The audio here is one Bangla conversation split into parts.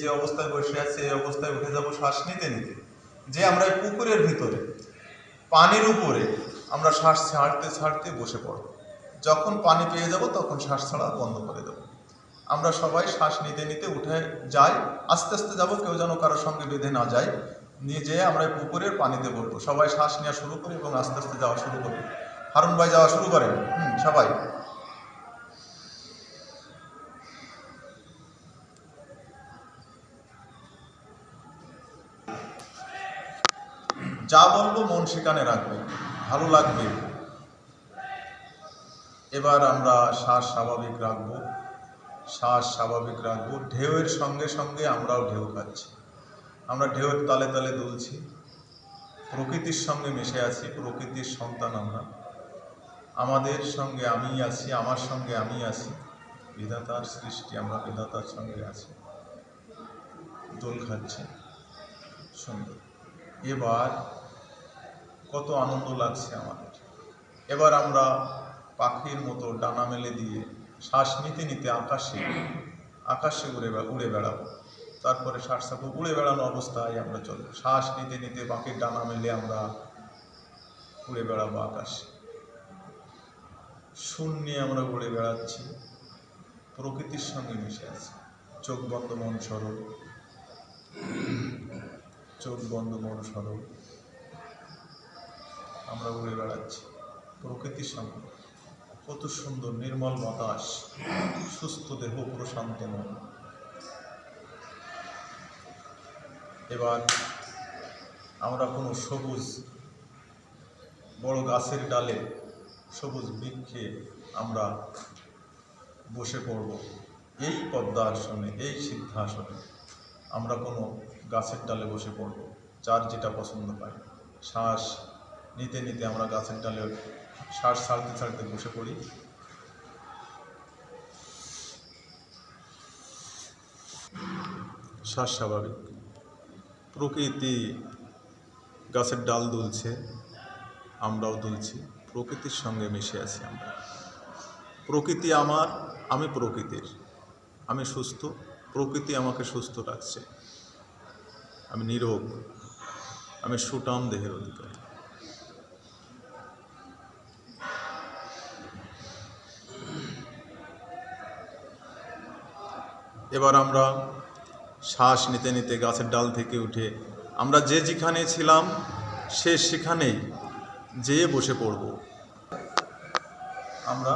যে অবস্থায় বসে আছে, এই অবস্থায় উঠে যাব শ্বাস নিতে নিতে। যে আমরা এই পুকুরের ভিতরে, পানির উপরে আমরা শ্বাস ছাড়তে ছাড়তে বসে পড়ব। যখন পানি পেয়ে যাব তখন শ্বাস ছাড়া বন্ধ করে দেব। আমরা সবাই শ্বাস নিতে নিতে উঠে যাই, আস্তে আস্তে যাব, কেউ যেন কারোর সঙ্গে বেঁধে না যায়। যেয়ে আমরা পুকুরের পানিতে পড়ব সবাই শ্বাস নেওয়া শুরু করি এবং আস্তে আস্তে যাওয়া শুরু করি। হারুন ভাই যাওয়া শুরু করেন। হুম, সবাই। যা বলব মন সেখানে রাখবে, ভালো লাগবে। এবার আমরা শ্বাস স্বাভাবিক রাখব, শ্বাস স্বাভাবিক রাখব, ঢেউয়ের সঙ্গে সঙ্গে আমরাও ঢেউ খাচ্ছি। আমরা ঢেউয়ের তালে তালে দুলছি, প্রকৃতির সঙ্গে মিশে আছি, প্রকৃতির সন্তান আমরা। আমাদের সঙ্গে আমি আছি, আমার সঙ্গে আমি আছি, বিধাতার সৃষ্টি, আমরা বিধাতার সঙ্গে আছি। দোল খাচ্ছি, সুন্দর। এবার কত আনন্দ লাগছে আমাদের। এবার আমরা পাখির মতো ডানা মেলে দিয়ে শ্বাস নিতে নিতে আকাশে আকাশে উড়ে উড়ে বেড়াবো। তারপরে শ্বাস থাকব উড়ে বেড়ানো অবস্থায় আমরা চলবো। শ্বাস নিতে নিতে পাখির ডানা মেলে আমরা উড়ে বেড়াবো আকাশে। শূন্যে আমরা উড়ে বেড়াচ্ছি। প্রকৃতির সঙ্গে মিশে আছি। চোখ বন্ধ মন সরল। চোখ বন্ধ মন সরল। আমরা উড়ে বেড়াচ্ছি। প্রকৃতির সঙ্গে কত সুন্দর নির্মল বাতাস। সুস্থ দেহ, প্রশান্ত মন। এবার আমরা কোনো সবুজ বড় গাছের ডালে সবুজ বৃক্ষে আমরা বসে পড়ব। এই পদ্মাসনে এই সিদ্ধাসনে আমরা কোনো গাছের ডালে বসে পড়ব, যার যেটা পছন্দ হয়। শ্বাস নিতে নিতে আমরা গাছের ডালে শ্বাস ছাড়তে ছাড়তে বসে পড়ি। শ্বাস স্বাভাবিক। প্রকৃতি গাছের ডাল দুলছে, আমরাও দুলছি, প্রকৃতির সঙ্গে মিশে আছি আমরা। প্রকৃতি আমার, আমি প্রকৃতির। আমি সুস্থ, প্রকৃতি আমাকে সুস্থ রাখছে। আমি নিরোগ, আমি সুটাম দেহের অধিকারী। এবার আমরা শ্বাস নিতে নিতে গাছের ডাল থেকে উঠে আমরা যে যেখানে ছিলাম, সে সেখানেই যেয়ে বসে পড়ব। আমরা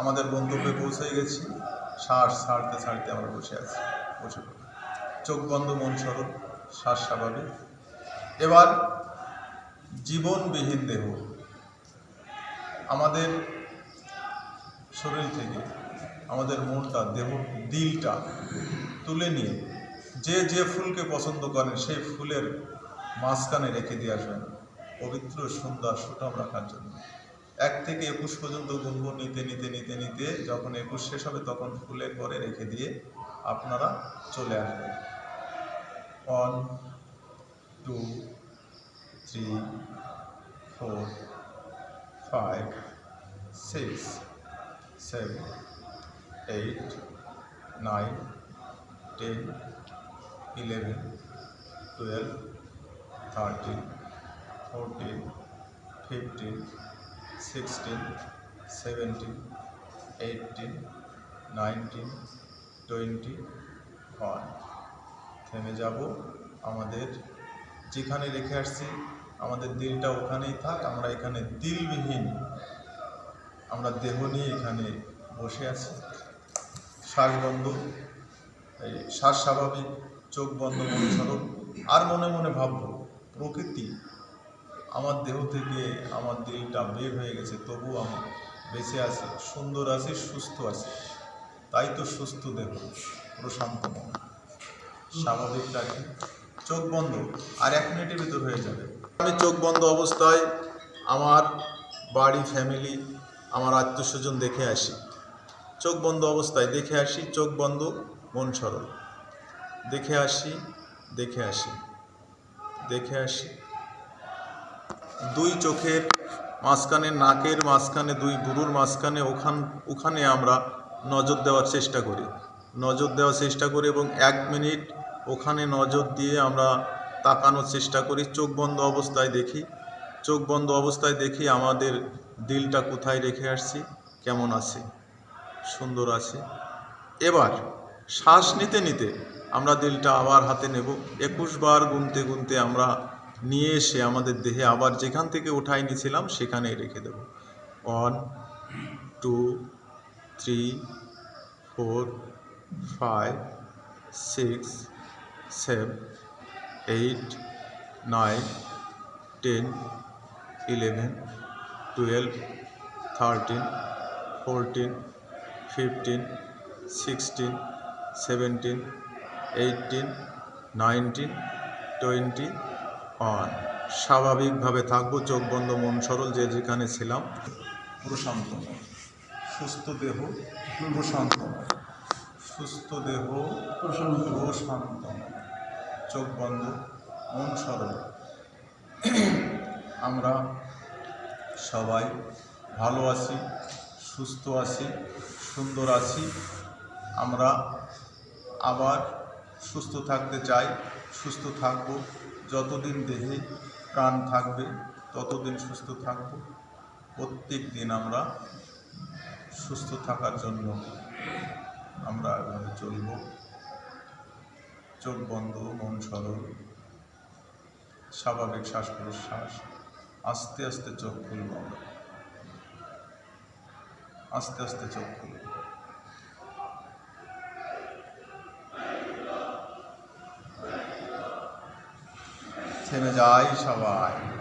আমাদের গন্তব্যে পৌঁছে গেছি। শ্বাস ছাড়তে ছাড়তে আমরা বসে আছি, বসে পড়ি চোখ বন্ধ, মন সরল, শ্বাস স্বাভাবিক। এবার জীবনবিহীন দেহ, আমাদের শরীর থেকে আমাদের মনটা, দেহ, দিলটা তুলে নিয়ে যে যে ফুলকে পছন্দ করেন, সেই ফুলের মাঝখানে রেখে দিয়ে আসবেন। পবিত্র সুন্দর সুঠাম রাখার জন্য। এক থেকে একুশ পর্যন্ত গুনগুন নিতে নিতে নিতে নিতে যখন একুশ শেষ হবে তখন ফুলের পরে রেখে দিয়ে আপনারা চলে আসবেন। One two three four five six seven eight nine ten eleven twelve thirteen fourteen fifteen sixteen seventeen eighteen nineteen twenty one থেমে যাব। আমাদের যেখানে রেখে আসছি, আমাদের দিলটা ওখানেই থাক, আমরা এখানে দিলবিহীন, আমরা দেহ নিয়ে এখানে বসে আছি। শ্বাস বন্ধ, এই শ্বাস স্বাভাবিক, চোখ বন্ধ, মন সরল আর মনে মনে ভাববো, প্রকৃতি আমার দেহ থেকে আমার দিলটা বের হয়ে গেছে, তবু আমি বেঁচে আছি, সুন্দর আছি, সুস্থ আছি। তাই তো সুস্থ দেহ, প্রশান্ত মন। স্বাভাবিক রাখি। চোখ বন্ধ, আর এক মিনিটের ভিতর হয়ে যাবে। আমি চোখ বন্ধ অবস্থায় আমার বাড়ি ফ্যামিলি আমার আত্মীয় স্বজন দেখে আসি। চোখ বন্ধ অবস্থায় দেখে আসি, চোখ বন্ধ, মন সরল। দেখে আসি দেখে আসি দেখে আসি। দুই চোখের মাঝখানে, নাকের মাঝখানে, দুই বুড়োর মাঝখানে, ওখান, ওখানে আমরা নজর দেওয়ার চেষ্টা করি। নজর দেওয়ার চেষ্টা করি এবং এক মিনিট ওখানে নজর দিয়ে আমরা তাকানোর চেষ্টা করি। চোখ বন্ধ অবস্থায় দেখি, চোখ বন্ধ অবস্থায় দেখি আমাদের দিলটা কোথায় রেখে আসছি, কেমন আছে। সুন্দর আছে। এবার শ্বাস নিতে নিতে আমরা দিলটা আবার হাতে নেব। একুশ বার গুনতে গুনতে আমরা নিয়ে এসে আমাদের দেহে আবার যেখান থেকে উঠাই নিয়েছিলাম সেখানেই রেখে দেব। One, two, three, four, five, six, seven, eight, nine, ten, eleven, twelve, thirteen, fourteen fifteen sixteen seventeen eighteen nineteen twenty one স্বাভাবিকভাবে থাকব চোখ বন্ধ মন সরল যে যেখানে ছিলাম। প্রশান্ত। সুস্থ দেহ প্রশান্ত। সুস্থ দেহ প্রশান্ত। মন। চোখ বন্ধ মন সরল। আমরা সবাই ভালো আছি সুস্থ আছি। সুন্দর আছি। আমরা আবার সুস্থ থাকতে চাই, সুস্থ থাকব। যতদিন দেহে প্রাণ থাকবে, ততদিন সুস্থ থাকব। প্রত্যেক দিন আমরা সুস্থ থাকার জন্য আমরা এভাবে চলব। চোখ বন্ধ, মন সরল। স্বাভাবিক শ্বাস প্রশ্বাস আস্তে আস্তে চোখ খুলব আমরা। আস্তে আস্তে চোখ খুলে। থেমে যাই সবাই।